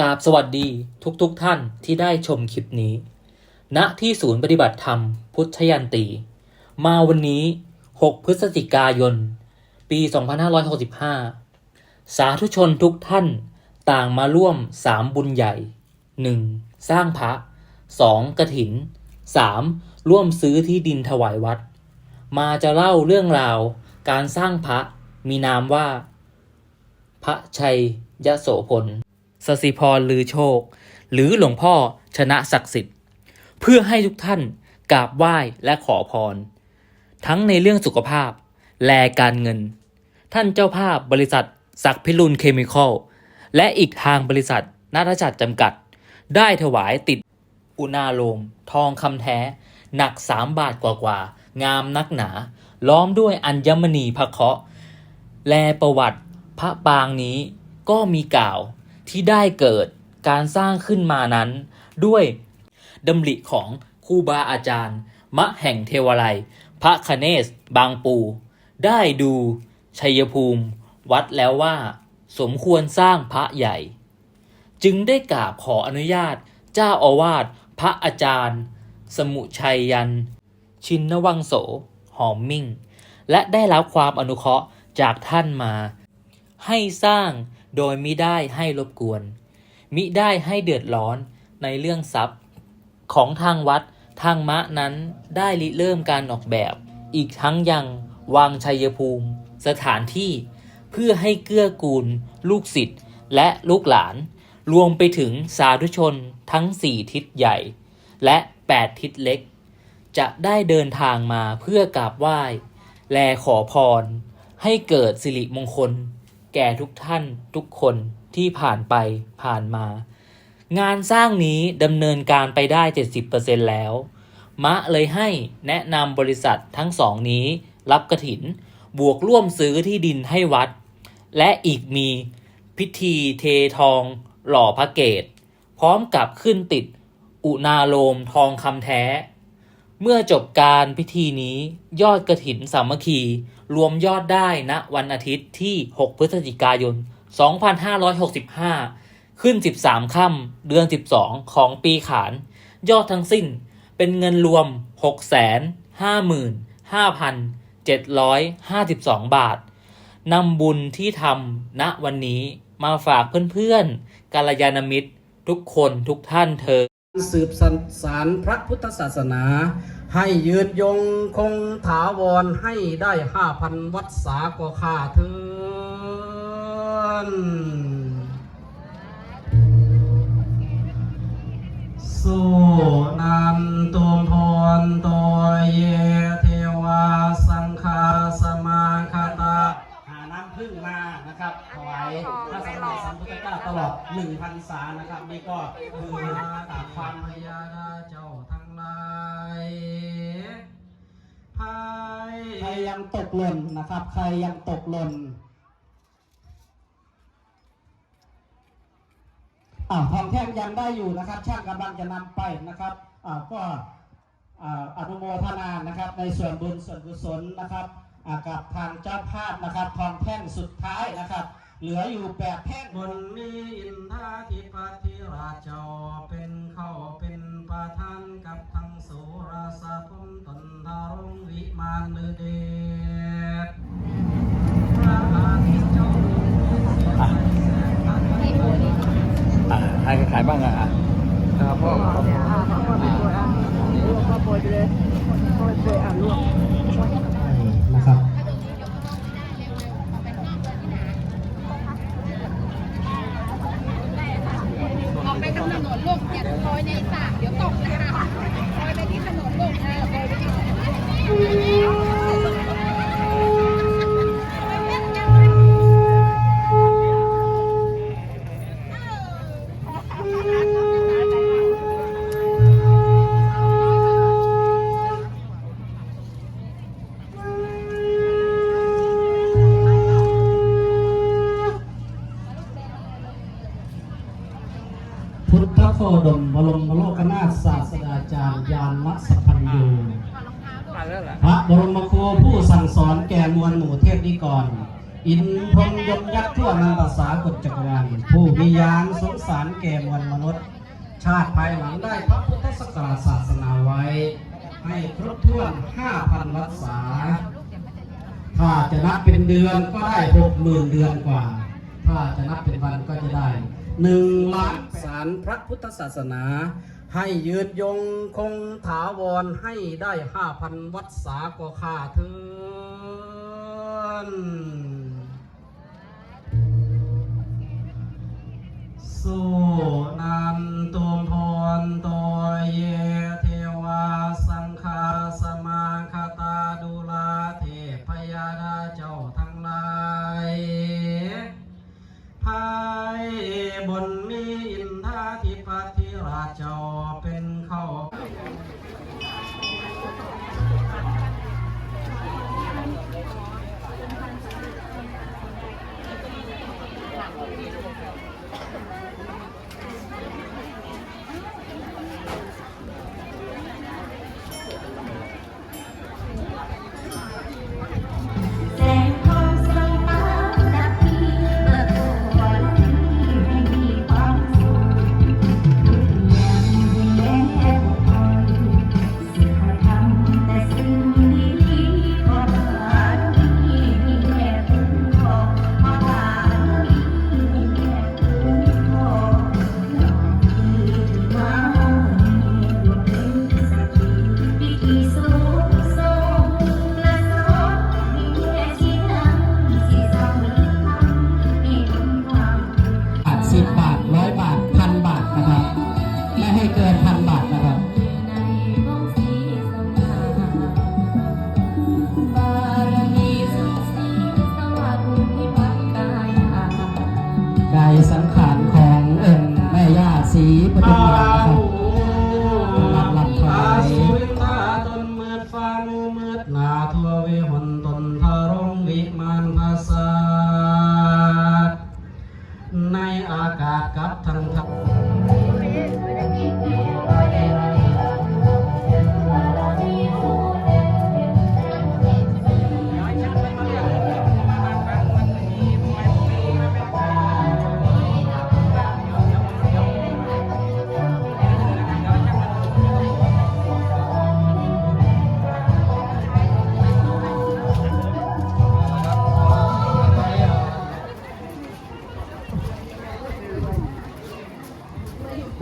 กราบสวัสดีทุกๆทท่านที่ได้ชมคลิปนี้ณที่ศูนย์ปฏิบัติธรรมพุทธยันตี มาวันนี้ 6 พฤศจิกายน ปี 2565 สาธุชนทุกท่านต่างมาร่วม3บุญใหญ่ 1. สร้างพระ 2. กระถิน 3. ร่วมซื้อที่ดินถวายวัด มาจะเล่าเรื่องราวการสร้างพระมีนามว่า พระชัยยโสพล สสิพรลือโชค หรือหลวงพ่อชนะศักดิ์สิทธิ์ เพื่อให้ทุกท่านกราบไหว้และขอพร ทั้งในเรื่องสุขภาพ และการเงิน ท่านเจ้าภาพบริษัทศักพิรุณเคมีคอล และอีกทางบริษัทนาฏจักรจำกัด ได้ถวายติดอุณาโลม ทองคำแท้ หนักสามบาทกว่าๆงามนักหนา ล้อมด้วยอัญมณีพระเคาะ แลประวัติพระปางนี้ก็มีกล่าว ที่ได้เกิดการสร้างขึ้นมานั้น ด้วยดำริของครูบาอาจารย์ มะแห่งเทวไลพระคเนศบางปู ได้ดูชัยภูมิ วัดแล้วว่า สมควรสร้างพระใหญ่ จึงได้กราบขออนุญาต เจ้าอาวาสพระอาจารย์ สมุชัยยัน ชินนวังโส หอมมิ่ง และได้รับความอนุเคราะห์จากท่านมา ให้สร้าง โดยมิได้ให้รบกวน มิได้ให้เดือดร้อนในเรื่องทรัพย์ ของทางวัดทางมะนั้นได้ริเริ่มการออกแบบ อีกทั้งยังวางชัยภูมิ สถานที่เพื่อให้เกื้อกูล ลูกศิษย์และลูกหลาน รวมไปถึงสาธุชนทั้ง4ทิศใหญ่ และ 8 ทิศเล็ก จะได้เดินทางมาเพื่อกราบไหว้ แลขอพร ให้เกิดสิริมงคล แก่ทุกท่านทุกคนที่ผ่านไปผ่านมา งานสร้างนี้ดำเนินการไปได้ 70%แล้ว มะเลยให้แนะนำบริษัททั้งสองนี้รับกระถิน บวกร่วมซื้อที่ดินให้วัด และอีกมีพิธีเททองหล่อพระเกต พร้อมกับขึ้นติด อุณาโลมทองคำแท้ เมื่อจบการพิธีนี้ยอดกระถินสามัคคี รวมยอดได้ณวันอาทิตย์ที่ 6 พฤศจิกายน 2565 ขึ้น 13 ค่ำเดือน 12 ของปีขาน ยอดทั้งสิ้นเป็นเงินรวม 655,752 บาทนำบุญที่ทำณวันนี้มาฝากเพื่อนๆกาลยานมิตร ทุกคนทุกท่านเธอ สืบสารพระพุทธศาสนา ให้ยืนยงคงถาวรให้ได้ห้าพันวัดสาก็ค่าเทินสุนันตุมพรตัวเยเทวาส พึ่งมานะครับถวายพระสัมมาสัมพุทธเจ้าตลอดหนึ่งพันษานะครับนี่ก็คือตามความพยาดาเจ้าทั้งหลายใครยังตกหล่นนะครับ ใครยังตกหล่นอ่าทองแท่งยังได้อยู่นะครับ ช่างกำลังจะนำไปนะครับอ่าก็อ่าอนุโมทนานะครับ ในส่วนบุญส่วนกุศลนะครับ กับทางเจ้าภาพนะครับทองแท่งสุดท้ายนะครับ เหลืออยู่แปดแท่งบนนี้อินทาธิปติราชาเป็นเข้าเป็นประธานกับทั้งโสราสะพมตนทารงวิมานเนเดชพระอาทิตย์เจ้าอ่าใครขายบ้างอะอะครับพ่อ รูผู้สั่งสอนแก่มวลหมู่เทพนิกร อินพรมยมยักษ์ทั่วนันตสากลจักรวาลผู้มียานสงสารแก่มวลมนุษย์ ชาติภายหลังได้พระพุทธศักราชศาสนาไว้ ให้ครบถ้วน 5,000วัดษา ถ้าจะนับเป็นเดือนก็ได้หกหมื่นเดือนกว่า ถ้าจะนับเป็นวันก็จะได้ หนึ่งล้านสารพระพุทธศาสนา ให้ยืดยงคงถาวรให้ได้ห้าพันวัดสาก็ค่าเทินสุนันตุมพรตุ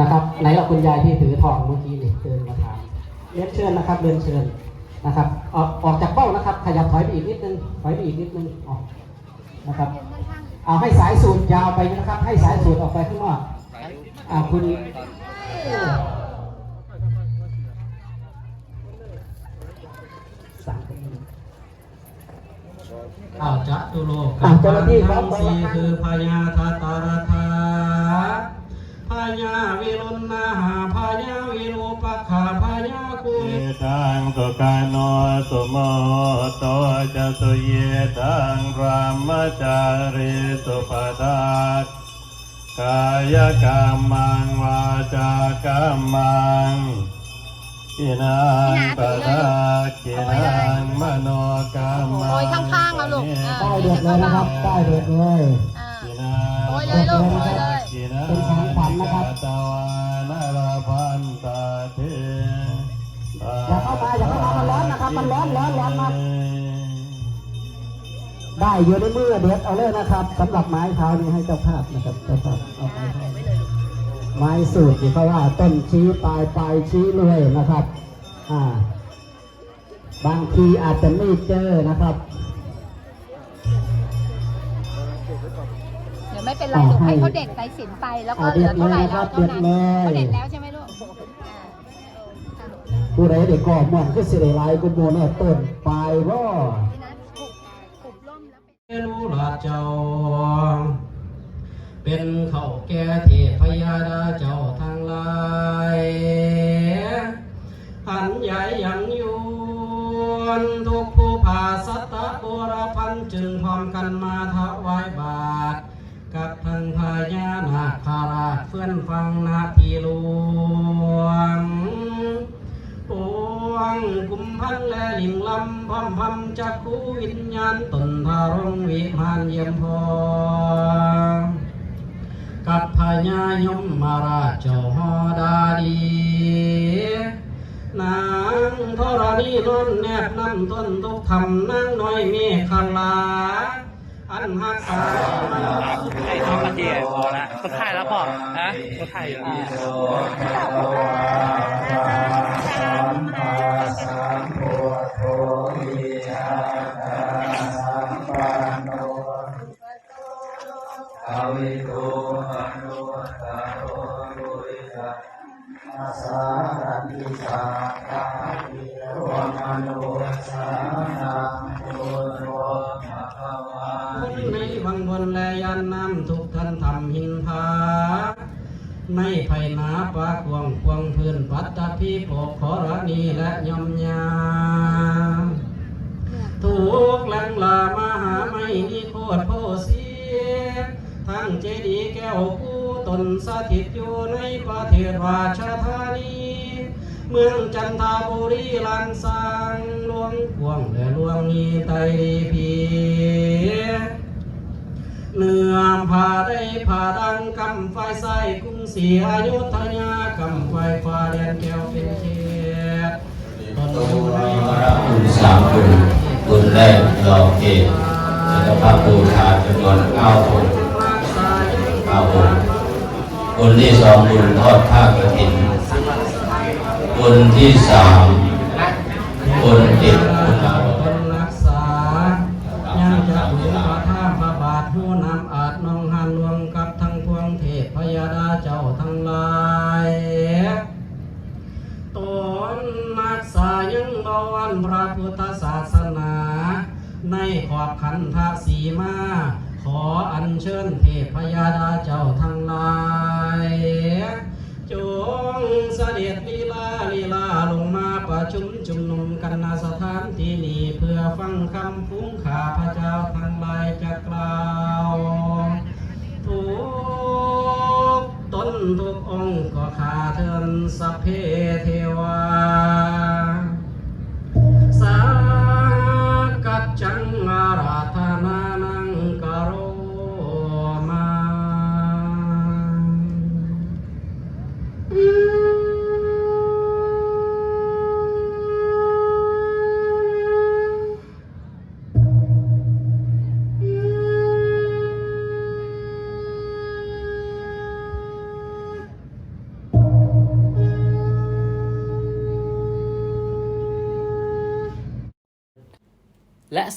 นะครับไหนเราคุณยายที่ถือทองเมื่อกี้นี่เดินมาถามเรียนเชิญนะครับเดินเชิญนะครับออกออกจากเป้านะครับ ขยับถอยไปอีกนิดนึงถอยไปอีกนิดนึงออกนะครับ เอาให้สายสูตรยาวไปนะครับ ให้สายสูตรออกไปข้างนอกอ่าคุณเออสามคนนี้อ้าวจัตุโลกอะเจ้าหน้าที่ครับทั้งสี่คือพญาทัตตารธาพ ญาวิรุณนาหาพญาวิรูปกขาพญาคุยเยตังสุกาโนสุโมโตจะสุเยตังรามจาริสุปทัสกายกรรมังวาจากรรมังกินังปะทะกินังมโนกรรมังโรยข้างๆเอาลูกอ่าป้ายเด็ดเลยนะครับป้ายเด็ดเลยอ่ากินังโรยเลยลูกโรยเลยเป็นของขวัญ ตวานรพันตาเทอย่าเข้ามาอย่าเข้ามามันร้อนนะครับมันร้อนร้อนร้อนมากได้อยู่ในมือเด็ดเอาเลยนะครับสำหรับไม้เท้านี้ให้เจ้าภาพนะครับเจ้าภาพเอาไปให้ไม้สูตรที่เขาว่าต้นชี้ปลายปลายชี้รวยนะครับ อ่า บางทีอาจจะไม่เจอนะครับ เดี๋ยวไม่เป็นไรลูกให้เขาเด็ดสายสิญจนไปแล้วก็เหลือเท่าไหร่เราเท่านั้นเขาเด็ดแล้วใช่ไหมลูกอ่าผู้ใดเด็กก่อม่อนก็สิได้หลายกุโมเนี่ยต้นปลายว่านี่นะขุบขุบล่มแล้วเป็นรู้ละเจ้า เป็นเขาแก่เทพยาดาเจ้าทั้งหลายหันใหญ่ยังยวนทุกผู้ผ่าสัตตะโบรพันจึงพร้อมกันมาถวายบาท กับทางพญานาคาราชเพื่อนฟังนาทีหลวงปวงกุมพันและลิงลำพร้อมพำจักคูวิญญาณตนทารงวิมานเยี่ยมพอกับพญายมมาราชเจ้าฮอดาดีนางธรณีนนแนบน้ำต้นทุกธรรมนางน้อยเมฆลาอันหักษา ไอ้ท้องกระเทียพอละก็ถ่ายแล้วพอฮะก็ถ่ายอยู่คน ในไผ่นาปลาควงควงพื้นปัตตพีปกขอรณีและยมยาถูกแหลงลามหาไม่มีโคตรโพสีทั้งเจดีย์แก้วกู้ตนสถิตอยู่ในประเทศราชธานีเมืองจันทบุรีลันสร้างหลวงกวงและหลวงนีไตรพี เนื้อผ้าได้ผ้าดังกำไฟใส่กรุงศรีอยุทธยากำไฟฟ้าแดนแก้วเป็นเขตตนอยู่ในวัดคุณสามคุณคุณแรกดอกเกตแล้วก็พระบูชาจำนวนเก้าองค์เก้าองค์คุณที่สองคุณทอดผ้ากฐินคุณที่สามคุณติด ยังบวันพระพุทธศาสนา ในขอบขันธสีมา ขออัญเชิญเทพยาดาเจ้าทั้งหลายจงเสด็จลีลาลีลาลงมาประชุมชุมนุมกันณสถานที่นี้เพื่อฟังคำฟุ้งขาพระเจ้าทั้งหลายจะกล่าวทุกตนทุกองค์ก็ขาเทินสัพเพเทวา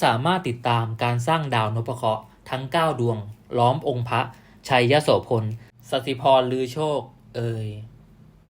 สามารถติดตามการสร้างดาวนพเคราะห์ทั้ง 9 ดวง ล้อมองค์พระ ชัยยโสพล สติพรลือโชค เอ่ย